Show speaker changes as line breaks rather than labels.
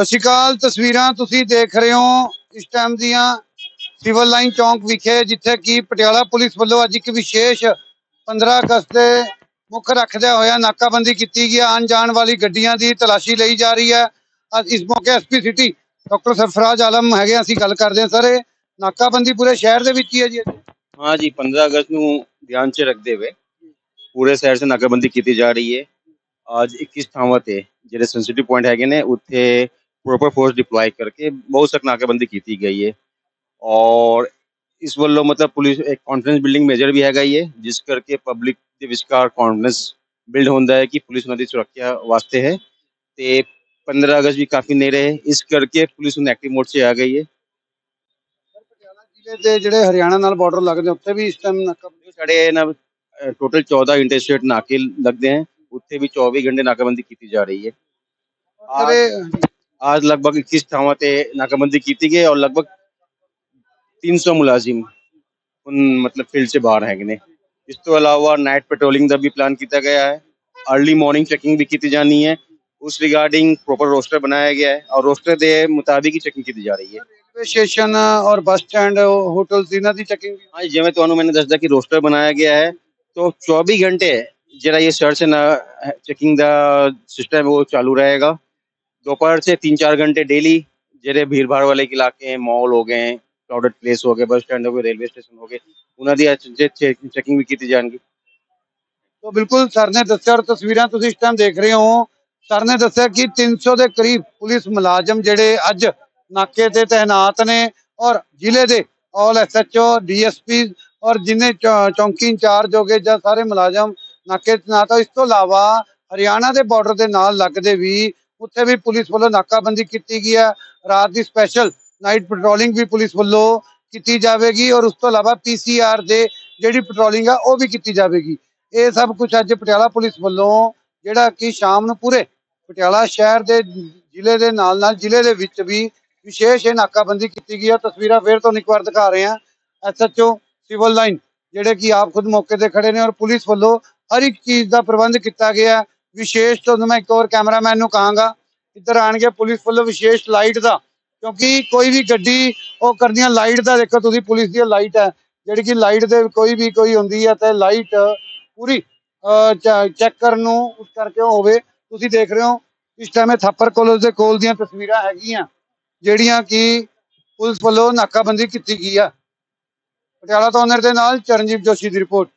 ਸਤਿ ਸ਼੍ਰੀ ਅਕਾਲ, ਤਸਵੀਰਾਂ ਤੁਸੀਂ ਦੇਖ ਰਹੇ ਹੋ ਇਸ ਟਾਈਮ ਦੀਆਂ ਸਿਵਲ ਲਾਈਨ ਚੌਂਕ ਵਿਖੇ, ਜਿੱਥੇ ਕਿ ਪਟਿਆਲਾ ਪੁਲਿਸ ਵੱਲੋਂ ਅੱਜ ਇੱਕ ਵਿਸ਼ੇਸ਼ 15 ਅਗਸਤ ਦੇ ਮੁੱਖ ਰੱਖਦਿਆਂ ਹੋਇਆ ਨਾਕਾਬੰਦੀ ਕੀਤੀ ਗਈ ਆਉਣ ਜਾਣ ਵਾਲੀ ਗੱਡੀਆਂ ਦੀ ਤਲਾਸ਼ੀ ਲਈ ਜਾ ਰਹੀ ਹੈ। ਅੱਜ ਇਸ ਮੌਕੇ SP city doctor Sarfaraz Alam ਹੈਗੇ ਅਸੀਂ ਗੱਲ ਕਰਦੇ ਹਾਂ। ਸਰ, ਇਹ ਨਾਕਾਬੰਦੀ ਪੂਰੇ ਸ਼ਹਿਰ ਦੇ ਵਿੱਚ ਹੀ ਹੈ ਜੀ?
ਹਾਂ ਜੀ 15 ਅਗਸਤ ਨੂੰ ਧਿਆਨ 'ਚ ਰੱਖਦੇ ਹੋਏ ਪੂਰੇ ਸ਼ਹਿਰ 'ਚ ਨਾਕਾਬੰਦੀ ਕੀਤੀ ਜਾ ਰਹੀ ਹੈ। ਅੱਜ 21 ਥਾਵਾਂ ਤੇ ਜਿਹੜੇ ਸੈਂਸਿਟਿਵ ਪੁਆਇੰਟ ਹੈਗੇ ਨੇ, ਉੱਥੇ ਪ੍ਰੋਪਰ ਫੋਰਸ ਡਿਪਲੋਏ ਕਰਕੇ ਬਹੁਤ ਸਖਤ ਨਾਕਾਬੰਦੀ ਕੀਤੀ ਗਈ ਹੈ ਔਰ ਇਸ ਵੱਲੋਂ ਮਤਲਬ ਪੁਲਿਸ ਇੱਕ ਕੌਨਫੀਡੈਂਸ ਬਿਲਡਿੰਗ ਮੇਜਰ ਵੀ ਹੈਗਾ ਹੀ ਹੈ ਜਿਸ ਕਰਕੇ ਪਬਲਿਕ ਦੇ ਵਿਚਕਾਰ ਕੌਨਫੀਡੈਂਸ ਬਿਲਡ ਹੁੰਦਾ ਹੈ ਕਿ ਪੁਲਿਸ ਉਹਨਾਂ ਦੀ ਸੁਰੱਖਿਆ ਵਾਸਤੇ ਹੈ ਤੇ 15 ਅਗਸਤ ਵੀ ਕਾਫੀ ਨੇੜੇ ਹੈ ਇਸ ਕਰਕੇ ਪੁਲਿਸ ਹੁਣ ਐਕਟਿਵ ਮੋਡ 'ਚ ਆ ਗਈ ਹੈ
ਜ਼ਿਲ੍ਹੇ ਦੇ ਜਿਹੜੇ ਹਰਿਆਣਾ ਨਾਲ ਬਾਰਡਰ ਲੱਗਦੇ ਉੱਥੇ ਵੀ ਇਸ ਟਾਈਮ ਨਾਕਾਬੰਦੀ
ਸਾਡੇ ਨਾ ਟੋਟਲ 14 ਇੰਟਰਸਟੇਟ ਨਾਕੇ ਲੱਗਦੇ हैं ਉੱਥੇ ਵੀ 24 ਘੰਟੇ ਨਾਕਾਬੰਦੀ ਕੀਤੀ ਜਾ ਰਹੀ ਹੈ
ਇਹ-
आज लगभग इक्कीस थावा नाकाबंदी की गई और लगभग तीन सौ मुलाजिम उन मतलब फ़ील्ड से बाहर है गिने इस तो अलावा नाइट पेट्रोलिंग का भी प्लान किया गया है। अर्ली मॉर्निंग चेकिंग भी की जानी है। उस रिगार्डिंग प्रॉपर रोस्टर बनाया गया है और रोस्टर के मुताबिक ही चेकिंग की जा रही है।
रेलवे स्टेशन और बस स्टैंड होटल की चेकिंग हाँ
जिमें तो मैंने दस दिया कि रोस्टर बनाया गया है। तो चौबीस घंटे जरा ये सर्च एंड चेकिंग का सिस्टम वो चालू रहेगा। दोपहर से तीन चार घंटे डेली ਜਿਹੜੇ ਭੀੜ ਭਾੜ ਵਾਲੇ ਇਲਾਕੇ ਹੈ ਮਾਲ ਹੋ ਗਏ ਕਰਾਊਡਡ ਪਲੇਸ ਹੋ ਗਏ ਬੱਸ ਸਟੈਂਡ ਹੋ ਗਏ ਰੇਲਵੇ ਸਟੇਸ਼ਨ ਹੋ ਗਏ ਉਹਨਾਂ ਦੀ ਚੈਕਿੰਗ ਵੀ ਕੀਤੀ ਜਾਣਗੀ
ਤੋ ਬਿਲਕੁਲ ਸਰ ਨੇ ਦੱਸਿਆ ਔਰ ਤਸਵੀਰਾਂ ਤੁਸੀਂ ਇਸ ਟਾਈਮ ਦੇਖ ਰਹੇ ਹੋ ਸਰ ਨੇ ਦੱਸਿਆ ਕਿ 300 ਦੇ ਕਰੀਬ ਪੁਲਿਸ ਮੁਲਾਜ਼ਮ ਜਿਹੜੇ ਅੱਜ ਨਾਕੇ ਤੇ ਤੈਨਾਤ ਨੇ ਔਰ ਜ਼ਿਲ੍ਹੇ ਦੇ ਆਲ ਐਸਐਚਓ ਡੀਐਸਪੀ ਔਰ ਜਿੰਨੇ ਚੌ- ਚੌਂਕੀ ਇੰਚਾਰਜ ਹੋਗੇ ਜਾਂ ਸਾਰੇ ਮੁਲਾਜ਼ਮ ਨਾਕੇ ਤੇ ਤੈਨਾਤ ਆ ਇਸ ਤੋਂ ਇਲਾਵਾ ਹਰਿਆਣਾ ਦੇ ਬਾਰਡਰ ਦੇ ਨਾਲ ਲੱਗਦੇ ਵੀ ਉੱਥੇ ਵੀ ਪੁਲਿਸ ਵੱਲੋਂ ਨਾਕਾਬੰਦੀ ਕੀਤੀ ਗਈ ਹੈ। ਰਾਤ ਦੀ ਸਪੈਸ਼ਲ ਨਾਈਟ ਪੈਟਰੋਲਿੰਗ ਵੀ ਪੁਲਿਸ ਵੱਲੋਂ ਕੀਤੀ ਜਾਵੇਗੀ ਔਰ ਉਸ ਤੋਂ ਇਲਾਵਾ ਪੀਸੀਆਰ ਦੇ ਜਿਹੜੀ ਪੈਟਰੋਲਿੰਗ ਆ, ਉਹ ਵੀ ਕੀਤੀ ਜਾਵੇਗੀ। ਇਹ ਸਭ ਕੁਝ ਅੱਜ ਪਟਿਆਲਾ ਪੁਲਿਸ ਵੱਲੋਂ ਜਿਹੜਾ ਕਿ ਸ਼ਾਮ ਨੂੰ ਪੂਰੇ ਪਟਿਆਲਾ ਸ਼ਹਿਰ ਦੇ ਜ਼ਿਲ੍ਹੇ ਦੇ ਨਾਲ ਨਾਲ ਜ਼ਿਲ੍ਹੇ ਦੇ ਵਿੱਚ ਵੀ ਵਿਸ਼ੇਸ਼ ਇਹ ਨਾਕਾਬੰਦੀ ਕੀਤੀ ਗਈ ਹੈ ਤਸਵੀਰਾਂ ਫੇਰ ਤੁਹਾਨੂੰ ਇੱਕ ਵਾਰ ਦਿਖਾ ਰਹੇ ਹਾਂ। ਐਸਐਚਓ ਸਿਵਲ ਲਾਈਨ ਜਿਹੜੇ ਕਿ ਆਪ ਖੁਦ ਮੌਕੇ ਤੇ ਖੜੇ ਨੇ ਔਰ ਪੁਲਿਸ ਵੱਲੋਂ ਹਰ ਇੱਕ ਚੀਜ਼ ਦਾ ਪ੍ਰਬੰਧ ਕੀਤਾ ਗਿਆ। ਵਿਸ਼ੇਸ਼ ਤੁਹਾਨੂੰ ਮੈਂ ਇੱਕ ਹੋਰ ਕੈਮਰਾਮੈਨ ਨੂੰ ਕਹਾਂਗਾ, ਇੱਧਰ ਆਣਗੇ ਪੁਲਿਸ ਵੱਲੋਂ ਵਿਸ਼ੇਸ਼ ਲਾਈਟ ਦਾ, ਕਿਉਂਕਿ ਕੋਈ ਵੀ ਗੱਡੀ ਉਹ ਕਰਦੀਆਂ ਲਾਈਟ ਦਾ ਦੇਖੋ ਤੁਸੀਂ, ਪੁਲਿਸ ਦੀ ਲਾਈਟ ਹੈ, ਜਿਹੜੀ ਕਿ ਲਾਈਟ ਦੇ ਕੋਈ ਵੀ ਕੋਈ ਹੁੰਦੀ ਹੈ ਤੇ ਲਾਈਟ ਪੂਰੀ ਚੈੱਕ ਕਰਨ ਨੂੰ ਉਸ ਕਰਕੇ ਉਹ ਹੋਵੇ। ਤੁਸੀਂ ਦੇਖ ਰਹੇ ਹੋ, ਇਸ ਟਾਈਮ ਇਹ ਥਾਪਰ ਕਾਲਜ ਦੇ ਕੋਲ ਦੀਆਂ ਤਸਵੀਰਾਂ ਹੈਗੀਆਂ, ਜਿਹੜੀਆਂ ਕਿ ਪੁਲਿਸ ਵੱਲੋਂ ਨਾਕਾਬੰਦੀ ਕੀਤੀ ਗਈ ਆ। ਪਟਿਆਲਾ ਤੋਂ ਓਨਰ ਦੇ ਨਾਲ ਚਰਨਜੀਤ ਜੋਸ਼ੀ ਦੀ ਰਿਪੋਰਟ